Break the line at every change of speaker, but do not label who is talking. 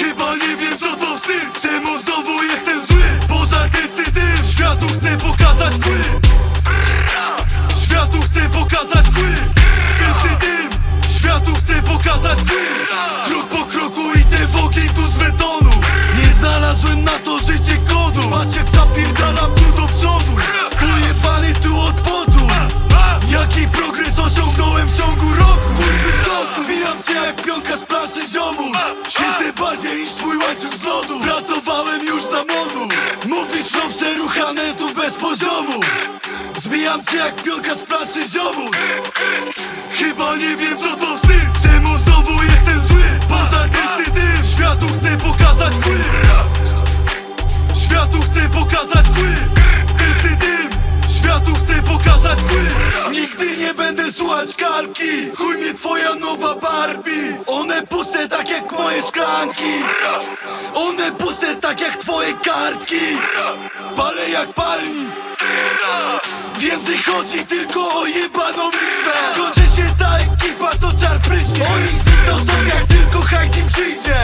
Chyba nie wiem co to wstyd Czemu znowu jestem zły? Poza gęsty dym Światu chcę pokazać kły. Światu chcę pokazać kły. Gęsty dym Światu chcę pokazać kły. Krok po kroku idę w ogień tu z betonu. Nie znalazłem na to życie kodu. Patrz jak zapierdalam tu do przodu. Ujebany tu od podu Jaki progres osiągnąłem w ciągu roku? Kurwy w soku Zwijam cię jak pionka z ścianę tu bez poziomu. Zbijam cię jak piłka z planszy ziomu Chyba nie wiem co to wstyd Czemu znowu jestem zły? Poza gęsty dym Światu chcę pokazać kły. Światu chcę pokazać kły. Gęsty dym Światu chcę pokazać kły. Nigdy nie będę słuchać kalki. Chuj mnie twoja nowa Barbie. One puste tak jak moje szklanki tak jak twoje kartki. Palę jak palnik. Że chodzi tylko o jebaną liczbę. Skończy się ta ekipa, to czar pryśnie Oni znikną stąd jak tylko hajs im przyjdzie